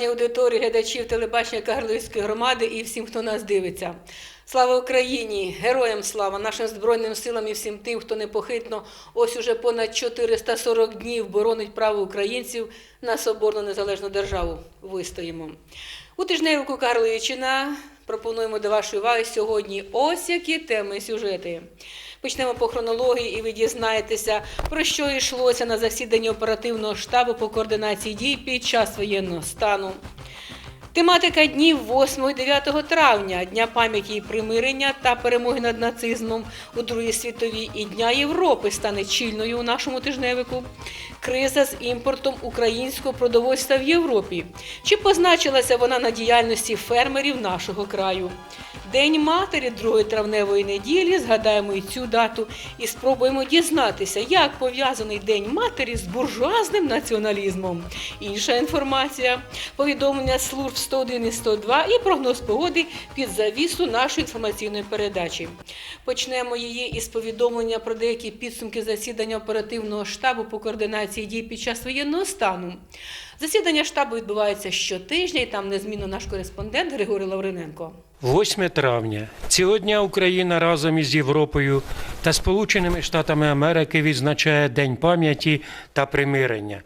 вечір. Аудиторії глядачів телебачення Кагарлицької громади і всім, хто нас дивиться. Слава Україні! Героям слава, нашим Збройним силам і всім тим, хто непохитно ось уже понад 440 днів боронить право українців на соборну незалежну державу. Вистоїмо. У тижневику Карличина пропонуємо до вашої уваги сьогодні ось які теми сюжети. Почнемо по хронології, і ви дізнаєтеся, про що йшлося на засіданні оперативного штабу по координації дій під час воєнного стану. Тематика днів 8-9 травня, Дня пам'яті і примирення та перемоги над нацизмом у Другій світовій і Дня Європи стане чільною у нашому тижневику. Криза з імпортом українського продовольства в Європі. Чи позначилася вона на діяльності фермерів нашого краю? День матері 2 травневої неділі. Згадаємо і цю дату і спробуємо дізнатися, як пов'язаний День матері з буржуазним націоналізмом. Інша інформація, повідомлення служб 101 і 102 і прогноз погоди під завісу нашої інформаційної передачі. Почнемо її із повідомлення про деякі підсумки засідання оперативного штабу по координації дій під час воєнного стану. Засідання штабу відбувається щотижня, і там незмінно наш кореспондент Григорій Лавриненко. 8 травня. Цього дня Україна разом із Європою та Сполученими Штатами Америки відзначає День пам'яті та примирення.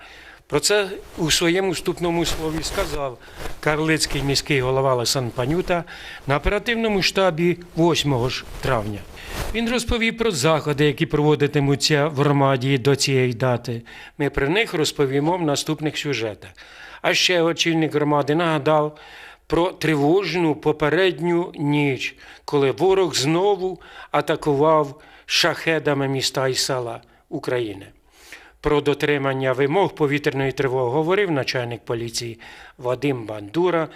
Про це у своєму вступному слові сказав Карлицький міський голова Лесан Панюта на оперативному штабі 8 ж травня. Він розповів про заходи, які проводитимуться в громаді до цієї дати. Ми про них розповімо в наступних сюжетах. А ще очільник громади нагадав про тривожну попередню ніч, коли ворог знову атакував шахедами міста і села України. Про дотримання вимог повітряної тривоги говорив начальник поліції Вадим Бандура,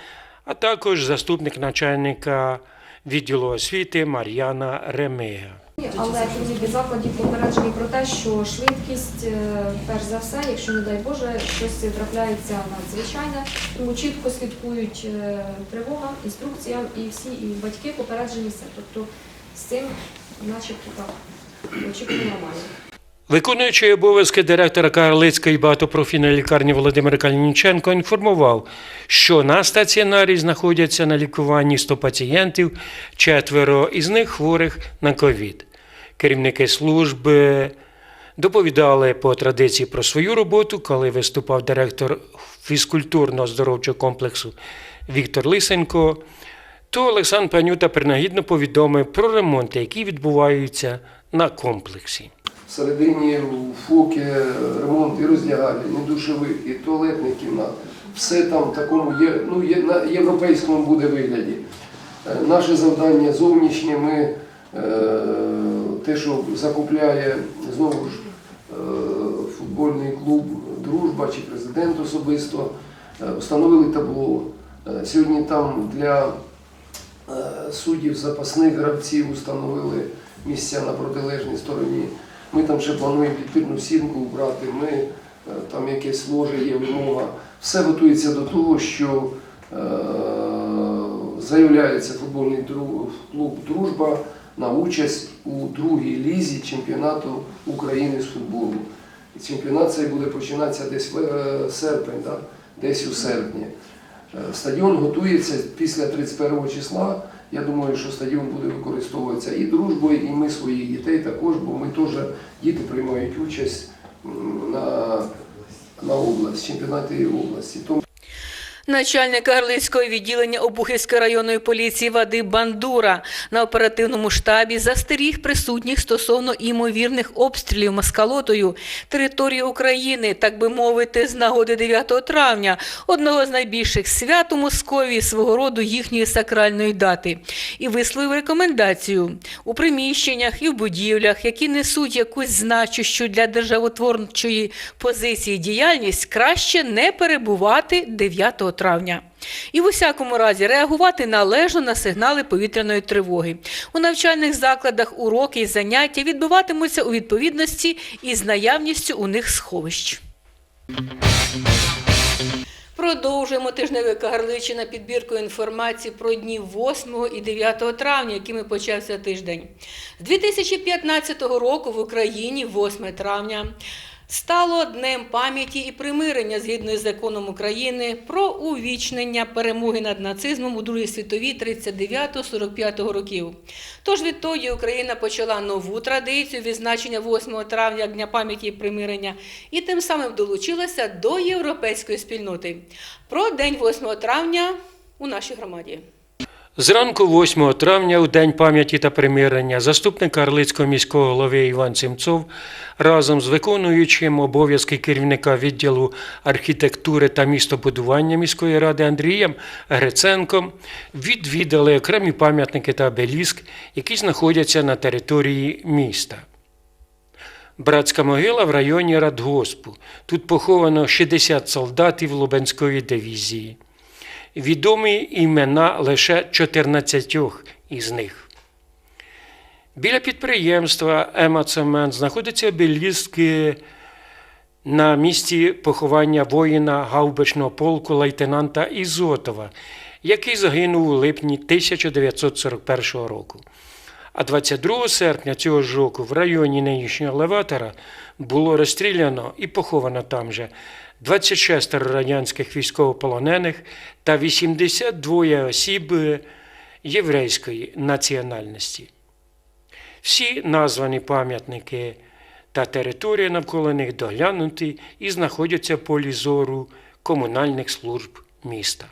а також заступник начальника відділу освіти Мар'яна Ремига. Але керівники закладів попереджені про те, що швидкість, е, перш за все, якщо не дай Боже, щось трапляється надзвичайне, тому чітко слідкують е, тривогам, інструкціям і всі і батьки попереджені все. Тобто з цим, начебто, так очікуємо нормально. Виконуючий обов'язки директора Карлицької багатопрофільної лікарні Володимир Калініченко інформував, що на стаціонарі знаходяться на лікуванні 100 пацієнтів, четверо із них хворих на ковід. Керівники служби доповідали по традиції про свою роботу, коли виступав директор фізкультурно-здоровчого комплексу Віктор Лисенко, то Олександр Панюта принагідно повідомив про ремонти, які відбуваються на комплексі. Всередині у фокі ремонт і роздягальні, і душових, і туалетних кімнат. Все там в такому є, ну, є, на європейському буде вигляді. Е, Наше завдання зовнішнє, ми те, що закупляє знову ж е, футбольний клуб Дружба чи президент особисто, е, встановили табло. Е, Сьогодні там для е, суддів запасних гравців установили місця на протилежній стороні. Ми там ще плануємо підпірну сімку вбрати, ми е, там якесь ложе є вимога. Все готується до того, що е, заявляється футбольний клуб Дружба на участь у другій лізі чемпіонату України з футболу. Чемпіонат цей буде починатися десь в е, серпень, да? десь у серпні. Е, Стадіон готується після 31 числа. Я думаю, що стадіон буде використовуватися і дружбою, і ми своїх дітей також, бо ми теж діти приймають участь на, на область, чемпіонаті області. Начальник Карлицького відділення Обухівської районної поліції Вадим Бандура на оперативному штабі застеріг присутніх стосовно імовірних обстрілів маскалотою території України, так би мовити, з нагоди 9 травня, одного з найбільших свят у Московії свого роду їхньої сакральної дати, і висловив рекомендацію у приміщеннях і в будівлях, які несуть якусь значущу для державотворчої позиції діяльність, краще не перебувати 9 травня. І в усякому разі реагувати належно на сигнали повітряної тривоги. У навчальних закладах уроки і заняття відбуватимуться у відповідності із наявністю у них сховищ. Продовжуємо тижневик Кагарличина підбіркою інформації про дні 8 і 9 травня, якими почався тиждень. З 2015 року в Україні 8 травня стало Днем пам'яті і примирення згідно із законом України про увічнення перемоги над нацизмом у Другій світовій 39-45 років. Тож відтоді Україна почала нову традицію відзначення 8 травня Дня пам'яті і примирення і тим самим долучилася до європейської спільноти. Про День 8 травня у нашій громаді. Зранку 8 травня, у День пам'яті та примирення, заступник Карлицького міського голови Іван Сімцов разом з виконуючим обов'язки керівника відділу архітектури та містобудування міської ради Андрієм Гриценком відвідали окремі пам'ятники та обеліск, які знаходяться на території міста. Братська могила в районі Радгоспу. Тут поховано 60 солдатів Лубенської дивізії. Відомі імена лише 14 із них. Біля підприємства Ема Цемент знаходиться обеліски на місці поховання воїна гаубичного полку лейтенанта Ізотова, який загинув у липні 1941 року. А 22 серпня цього ж року в районі нинішнього Леватора було розстріляно і поховано там же 26 радянських військовополонених та 82 осіб єврейської національності. Всі названі пам'ятники та території навколо них доглянуті і знаходяться в полі зору комунальних служб міста.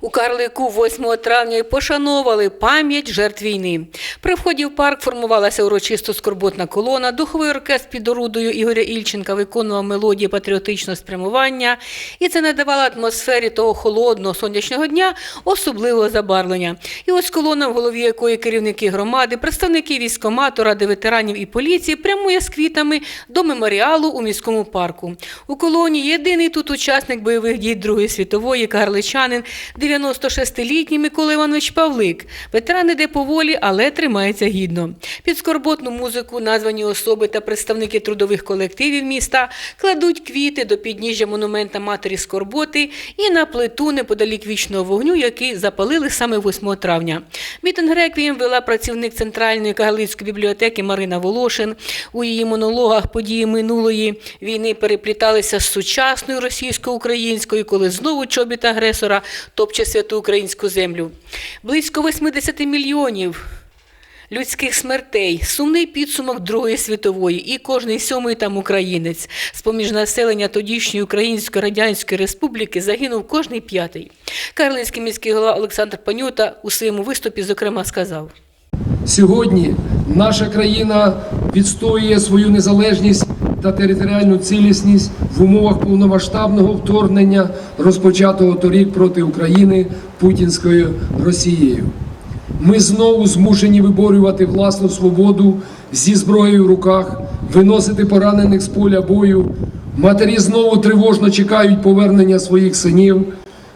У Карлику 8 травня й пошановували пам'ять жертв війни. При вході в парк формувалася урочисто скорботна колона. Духовий оркестр під орудою Ігоря Ільченка виконував мелодії патріотичного спрямування, і це надавало атмосфері того холодного сонячного дня особливого забарвлення. І ось колона, в голові якої керівники громади, представники військомату, ради ветеранів і поліції прямує з квітами до меморіалу у міському парку. У колоні єдиний тут учасник бойових дій Другої світової карличанин, 96-літній Микола Іванович Павлик. Ветеран іде поволі, але тримається гідно. Під скорботну музику названі особи та представники трудових колективів міста кладуть квіти до підніжжя монумента матері Скорботи і на плиту неподалік вічного вогню, який запалили саме 8 травня. Мітинг реквієм вела працівник центральної Кагалицької бібліотеки Марина Волошин. У її монологах події минулої війни перепліталися з сучасною російсько-українською, коли знову чобіт агресора топче святу українську землю. Близько 80 мільйонів людських смертей, сумний підсумок Другої світової, і кожний сьомий там українець. З-поміж населення тодішньої Української Радянської Республіки загинув кожний п'ятий. Карлинський міський голова Олександр Панюта у своєму виступі, зокрема, сказав. Сьогодні наша країна відстоює свою незалежність та територіальну цілісність в умовах повномасштабного вторгнення, розпочатого торік проти України путінською Росією. Ми знову змушені виборювати власну свободу зі зброєю в руках, виносити поранених з поля бою. Матері знову тривожно чекають повернення своїх синів.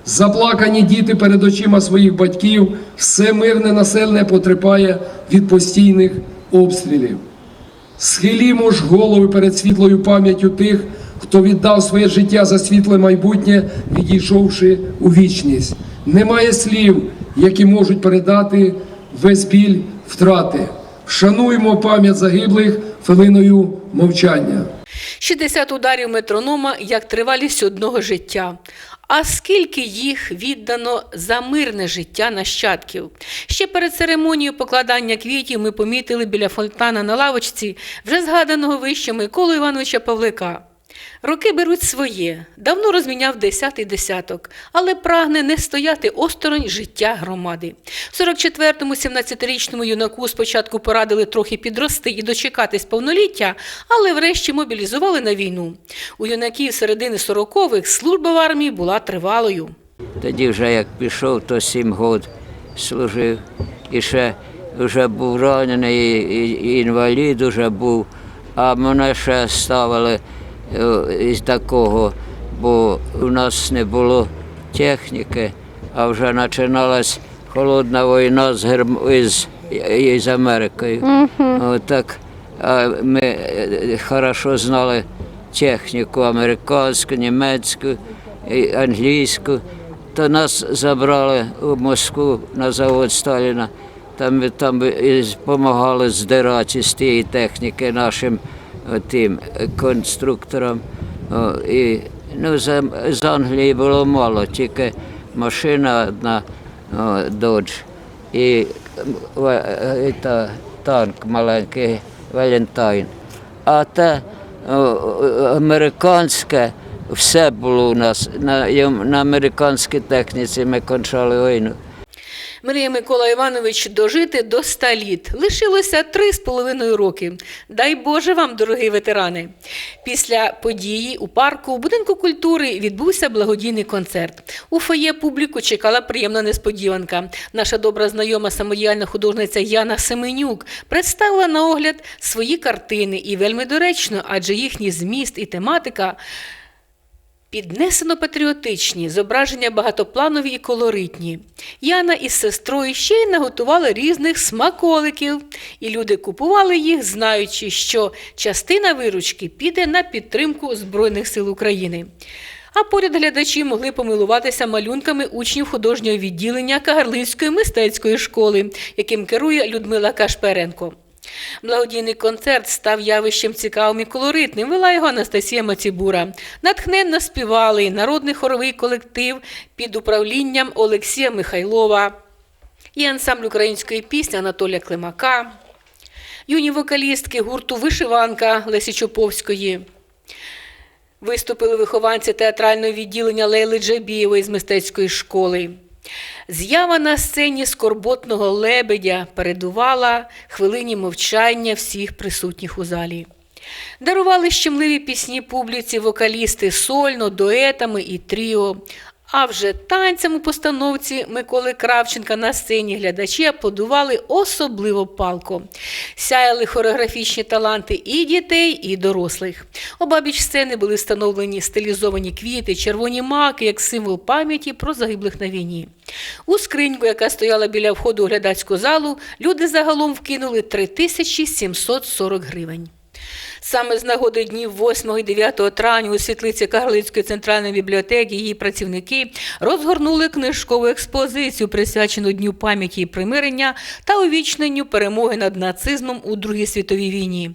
Заплакані діти перед очима своїх батьків, все мирне населення потерпає від постійних обстрілів. Схилімо ж голови перед світлою пам'яттю тих, хто віддав своє життя за світле майбутнє, відійшовши у вічність. Немає слів, які можуть передати весь біль втрати. Шануємо пам'ять загиблих хвилиною мовчання. 60 ударів метронома як тривалість одного життя. А скільки їх віддано за мирне життя нащадків? Ще перед церемонією покладання квітів ми помітили біля фонтана на лавочці вже згаданого вище Миколу Івановича Павлика. Роки беруть своє, давно розміняв десятий десяток, але прагне не стояти осторонь життя громади. 44-му 17-річному юнаку спочатку порадили трохи підрости і дочекатись повноліття, але врешті мобілізували на війну. У юнаків середини 40-х служба в армії була тривалою. Тоді вже як пішов, то сім років служив. І ще вже був ранений, і, інвалід вже був, а мене ще ставили із такого, бо у нас не було техніки, а вже починалась холодна війна з, Герм... із, із Америкою. Отак, а ми е, хорошо знали техніку американську, німецьку, англійську. То нас забрали у Москву на завод Сталіна. Там ми там допомагали здирати з тієї техніки нашим тим конструктором. І, ну, з, Англії було мало, тільки машина одна Dodge і, та, танк маленький Валентайн. А те американське все було у нас. На, на американській техніці ми кончали війну. Мріє Микола Іванович дожити до 100 літ. Лишилося три з половиною роки. Дай Боже вам, дорогі ветерани. Після події у парку у будинку культури відбувся благодійний концерт. У фоє публіку чекала приємна несподіванка. Наша добра знайома самодіяльна художниця Яна Семенюк представила на огляд свої картини і вельми доречно, адже їхній зміст і тематика Піднесено патріотичні, зображення багатопланові і колоритні. Яна із сестрою ще й наготували різних смаколиків, і люди купували їх, знаючи, що частина виручки піде на підтримку Збройних сил України. А поряд глядачі могли помилуватися малюнками учнів художнього відділення Кагарлинської мистецької школи, яким керує Людмила Кашперенко. Благодійний концерт став явищем цікавим і колоритним. Вела його Анастасія Мацібура. Натхненно співали народний хоровий колектив під управлінням Олексія Михайлова і ансамбль української пісні Анатолія Климака, юні вокалістки гурту Вишиванка Лесі Чоповської. Виступили вихованці театрального відділення Лейли Джабієвої з мистецької школи. З'ява на сцені скорботного лебедя передувала хвилині мовчання всіх присутніх у залі. Дарували щемливі пісні публіці вокалісти сольно, дуетами і тріо. А вже танцям у постановці Миколи Кравченка на сцені глядачі аплодували особливо палко. Сяяли хореографічні таланти і дітей, і дорослих. Обабіч сцени були встановлені стилізовані квіти, червоні маки як символ пам'яті про загиблих на війні. У скриньку, яка стояла біля входу у глядацьку залу, люди загалом вкинули 3740 гривень. Саме з нагоди днів 8 і 9 травня у світлиці Карлицької центральної бібліотеки її працівники розгорнули книжкову експозицію, присвячену Дню пам'яті і примирення та увічненню перемоги над нацизмом у Другій світовій війні.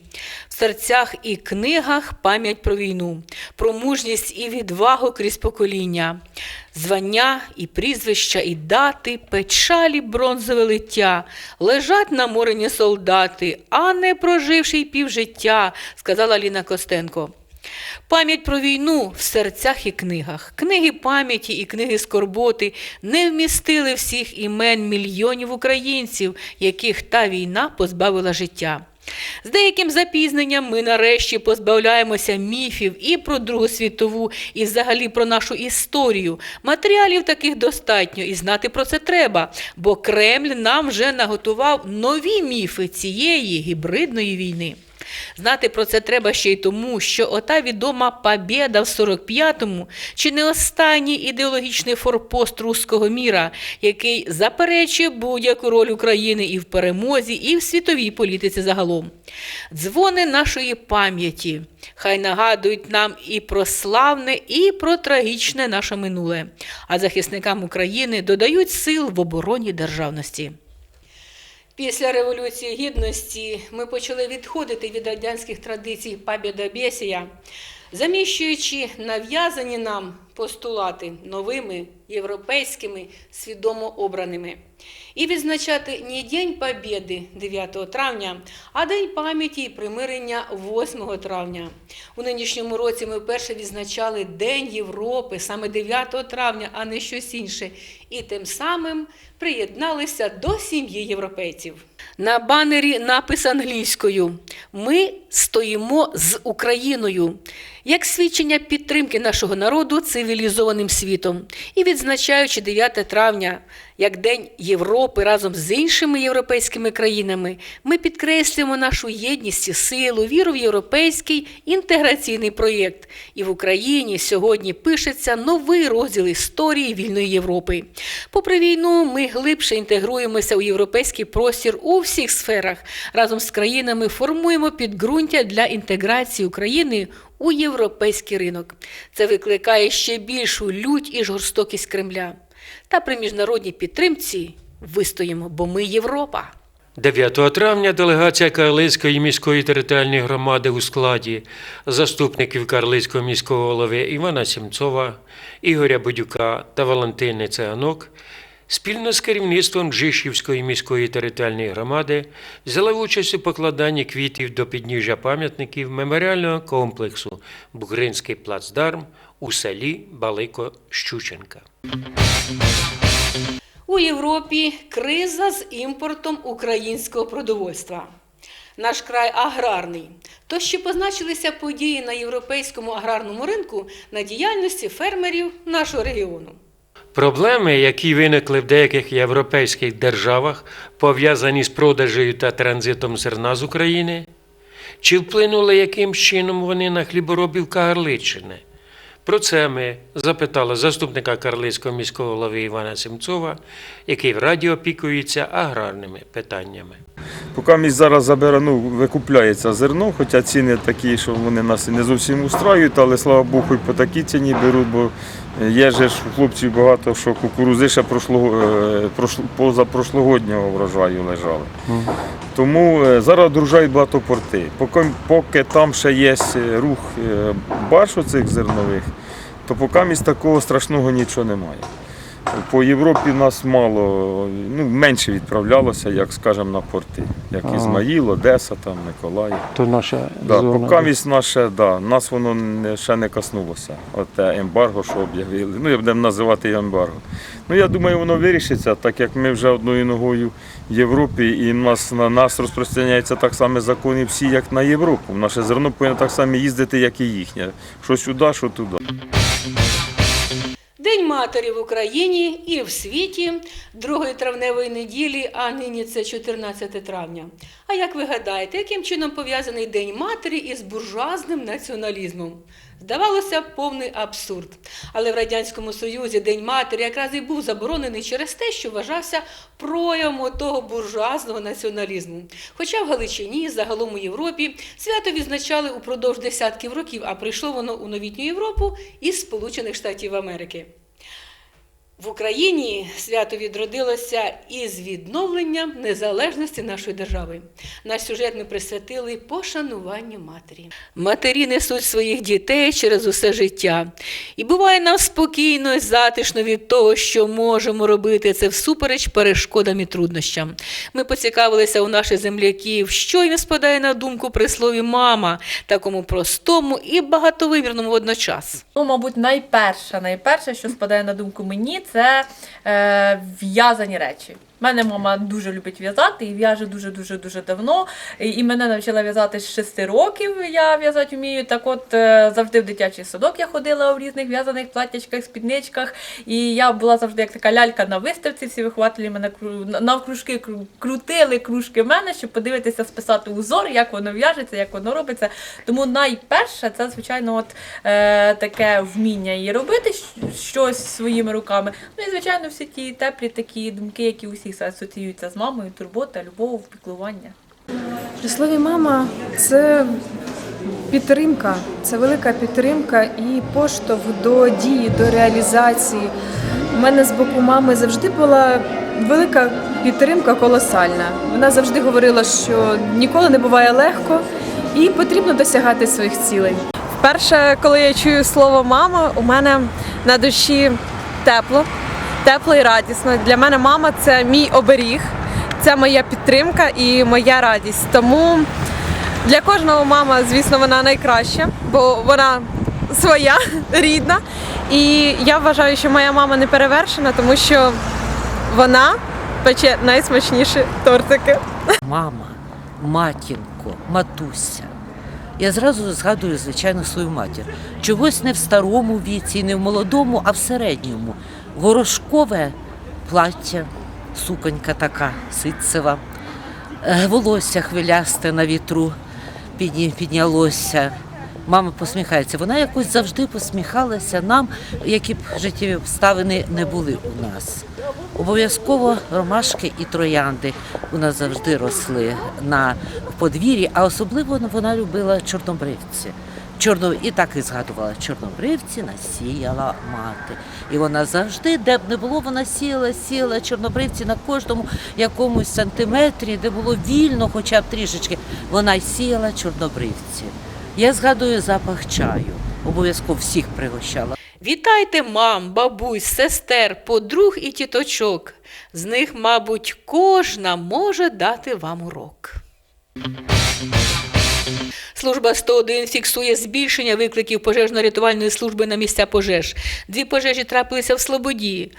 Серцях і книгах пам'ять про війну, про мужність і відвагу крізь покоління. Звання і прізвища, і дати, печалі бронзове лиття, лежать наморені солдати, а не проживши й півжиття, сказала Ліна Костенко. Пам'ять про війну в серцях і книгах. Книги пам'яті і книги скорботи не вмістили всіх імен мільйонів українців, яких та війна позбавила життя. З деяким запізненням ми нарешті позбавляємося міфів і про Другу світову, і взагалі про нашу історію. Матеріалів таких достатньо, і знати про це треба, бо Кремль нам вже наготував нові міфи цієї гібридної війни. Знати про це треба ще й тому, що ота відома побєда в 45-му чи не останній ідеологічний форпост руського міра, який заперечує будь-яку роль України і в перемозі, і в світовій політиці загалом. Дзвони нашої пам'яті хай нагадують нам і про славне, і про трагічне наше минуле, а захисникам України додають сил в обороні державності. Після Революції Гідності ми почали відходити від радянських традицій пабєдобєсія, заміщуючи нав'язані нам постулати новими європейськими свідомо обраними. І відзначати не День Побєди 9 травня, а День пам'яті і примирення 8 травня. У нинішньому році ми вперше відзначали День Європи саме 9 травня, а не щось інше. І тим самим приєдналися до сім'ї європейців. На банері напис англійською: Ми стоїмо з Україною як свідчення підтримки нашого народу цивілізованим світом і відзначаючи 9 травня як День Європи разом з іншими європейськими країнами, ми підкреслюємо нашу єдність і силу, віру в європейський інтеграційний проєкт. І в Україні сьогодні пишеться новий розділ історії вільної Європи. Попри війну, ми глибше інтегруємося у європейський простір у всіх сферах. Разом з країнами формуємо підґрунтя для інтеграції України у європейський ринок. Це викликає ще більшу лють і жорстокість Кремля. Та при міжнародній підтримці вистоїмо, бо ми Європа. 9 травня делегація Карлицької міської територіальної громади у складі заступників Карлицького міського голови Івана Сімцова, Ігоря Будюка та Валентини Цеганок спільно з керівництвом Джишівської міської територіальної громади взяла участь у покладанні квітів до підніжжя пам'ятників меморіального комплексу Бугринський плацдарм у селі Балико-Щученка. У Європі криза з імпортом українського продовольства. Наш край аграрний. Тож чи позначилися події на європейському аграрному ринку на діяльності фермерів нашого регіону? Проблеми, які виникли в деяких європейських державах, пов'язані з продажею та транзитом зерна з України, чи вплинули яким чином вони на хліборобів Кагарличчини? Про це ми запитали заступника Карлицького міського голови Івана Семцова, який в раді опікується аграрними питаннями. Поки місць зараз забере, ну, викупляється зерно, хоча ціни такі, що вони нас не зовсім устраюють, але слава Богу, і по такій ціні беруть, бо є ж у хлопців багато, що кукурузи ще е, прошло- позапрошлогоднього врожаю лежали. Тому е, зараз дружають багато порти. Поки, поки там ще є е, рух баршу цих зернових, то поки місць такого страшного нічого немає. По Європі нас мало, ну, менше відправлялося, як скажемо, на порти, як Ага. Ізмаїл, Одеса, там, Миколаїв. То наша Да, поки місць наше, да, нас воно не, ще не коснулося. От ембарго, що об'явили. Ну, я будемо називати ембарго. Ну, я думаю, воно вирішиться, так як ми вже одною ногою в Європі, і нас, на нас розпространяються так само закони всі, як на Європу. Наше зерно повинно так само їздити, як і їхнє. Що сюди, що туди. День матері в Україні і в світі другої травневої неділі, а нині це 14 травня. А як ви гадаєте, яким чином пов'язаний День матері із буржуазним націоналізмом? Здавалося, повний абсурд. Але в Радянському Союзі День матері якраз і був заборонений через те, що вважався проявом того буржуазного націоналізму. Хоча в Галичині, загалом у Європі, свято відзначали упродовж десятків років, а прийшло воно у новітню Європу із Сполучених Штатів Америки. В Україні свято відродилося із відновленням незалежності нашої держави. Наш сюжет ми присвятили пошануванню матері. Матері несуть своїх дітей через усе життя. І буває нам спокійно і затишно від того, що можемо робити це всупереч перешкодам і труднощам. Ми поцікавилися у наших земляків, що їм спадає на думку при слові мама, такому простому і багатовимірному водночас. Ну, мабуть, найперше, найперше, що спадає на думку мені, це е, в'язані речі. У мене мама дуже любить в'язати і в'яже дуже дуже давно. І, мене навчила в'язати з 6 років. Я в'язати вмію. Так от е, завжди в дитячий садок я ходила у різних в'язаних платтячках, спідничках. І я була завжди як така лялька на виставці. Всі вихователі мене навкружки крутили кружки мене, щоб подивитися, списати узор, як воно в'яжеться, як воно робиться. Тому найперше це, звичайно, от е, таке вміння її робити, щось своїми руками. Ну і звичайно, всі ті теплі такі думки, які у всіх асоціюються з мамою, турбота, любов, піклування. Слові мама це підтримка, це велика підтримка і поштовх до дії, до реалізації. У мене з боку мами завжди була велика підтримка колосальна. Вона завжди говорила, що ніколи не буває легко і потрібно досягати своїх цілей. Вперше, коли я чую слово мама, у мене на душі тепло, тепло і радісно. Для мене мама це мій оберіг, це моя підтримка і моя радість. Тому для кожного мама, звісно, вона найкраща, бо вона своя, рідна. І я вважаю, що моя мама не перевершена, тому що вона пече найсмачніші тортики. мама, матінко, матуся. Я зразу згадую, звичайно, свою матір. Чогось не в старому віці, не в молодому, а в середньому. Горошкове плаття, суконька така ситцева, Е, волосся хвилясте на вітру піднялося. Мама посміхається. Вона якось завжди посміхалася нам, які б життєві обставини не були у нас. Обов'язково ромашки і троянди у нас завжди росли на подвір'ї, а особливо вона любила чорнобривці. Чорно... І так і згадувала, чорнобривці насіяла мати. І вона завжди, де б не було, вона сіяла, сіяла чорнобривці на кожному якомусь сантиметрі, де було вільно, хоча б трішечки. Вона сіяла чорнобривці. Я згадую запах чаю. Обов'язково всіх пригощала. Вітайте мам, бабусь, сестер, подруг і тіточок. З них, мабуть, кожна може дати вам урок. Служба 101 фіксує збільшення викликів пожежно-рятувальної служби на місця пожеж. Дві пожежі трапилися в Слободі.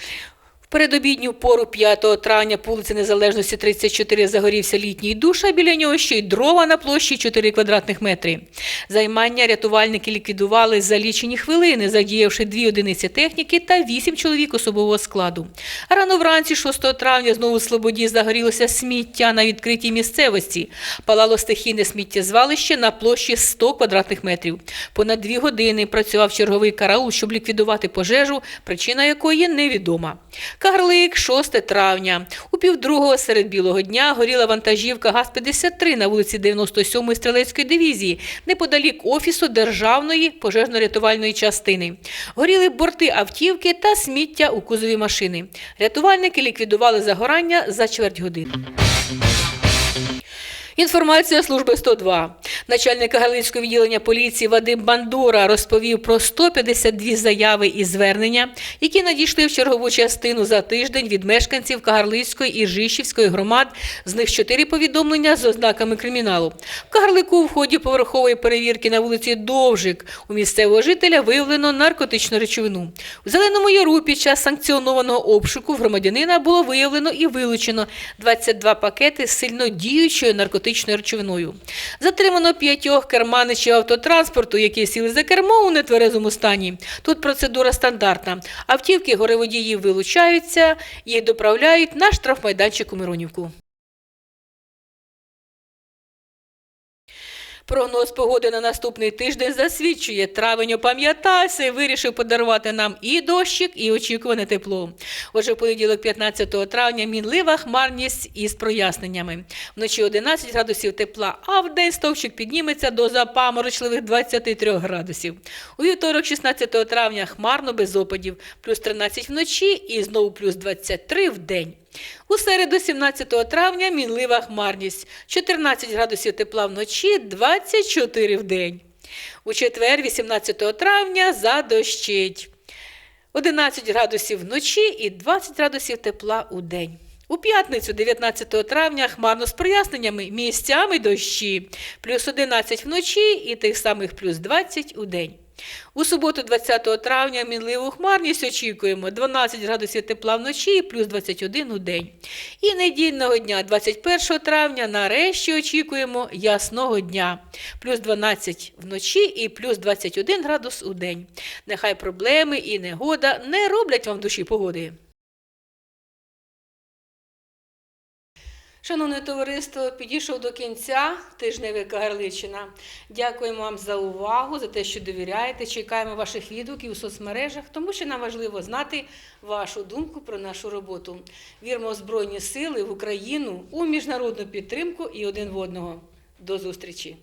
Передобідню пору 5 травня по вулиці Незалежності 34 загорівся літній душ, а біля нього ще й дрова на площі 4 квадратних метри. Займання рятувальники ліквідували за лічені хвилини, задіявши дві одиниці техніки та вісім чоловік особового складу. Рано вранці 6 травня знову в Слободі загорілося сміття на відкритій місцевості. Палало стихійне сміттєзвалище на площі 100 квадратних метрів. Понад дві години працював черговий караул, щоб ліквідувати пожежу, причина якої невідома. Кагарлик, 6 травня. У півдругого серед білого дня горіла вантажівка ГАЗ-53 на вулиці 97-ї стрілецької дивізії, неподалік офісу Державної пожежно-рятувальної частини. Горіли борти автівки та сміття у кузові машини. Рятувальники ліквідували загорання за чверть години. Інформація служби 102. Начальник Галицького відділення поліції Вадим Бандура розповів про 152 заяви і звернення, які надійшли в чергову частину за тиждень від мешканців Кагарлицької і Жишівської громад. З них 4 повідомлення з ознаками криміналу. В Кагарлику в ході поверхової перевірки на вулиці Довжик у місцевого жителя виявлено наркотичну речовину. У Зеленому Яру під час санкціонованого обшуку в громадянина було виявлено і вилучено 22 пакети з сильно діючою наркотичною речовиною. Затримано п'ятьох керманичів автотранспорту, які сіли за кермо у нетверезому стані. Тут процедура стандартна. Автівки гореводіїв вилучаються, їх доправляють на штрафмайданчик у Миронівку. Прогноз погоди на наступний тиждень засвідчує. Травень опам'ятався і вирішив подарувати нам і дощик, і очікуване тепло. Отже, в понеділок, 15 травня, мінлива хмарність із проясненнями. Вночі 11 градусів тепла, а в день стовпчик підніметься до запаморочливих 23 градусів. У вівторок, 16 травня, хмарно без опадів, плюс 13 вночі і знову плюс 23 в день. У середу, 17 травня, мінлива хмарність. 14 градусів тепла вночі, 24 в день. У четвер, 18 травня, задощить. 11 градусів вночі і 20 градусів тепла у день. У п'ятницю, 19 травня, хмарно з проясненнями, місцями дощі, плюс 11 вночі і тих самих плюс 20 у день. У суботу, 20 травня, мінливу хмарність очікуємо 12 градусів тепла вночі і плюс 21 у день. І недільного дня, 21 травня, нарешті очікуємо ясного дня. Плюс 12 вночі і плюс 21 градус у день. Нехай проблеми і негода не роблять вам душі погоди. Шановне товариство, підійшов до кінця тижневика Кагарличина. Дякуємо вам за увагу, за те, що довіряєте. Чекаємо ваших відгуків у соцмережах, тому що нам важливо знати вашу думку про нашу роботу. Віримо в Збройні Сили в Україну, у міжнародну підтримку і один в одного. До зустрічі!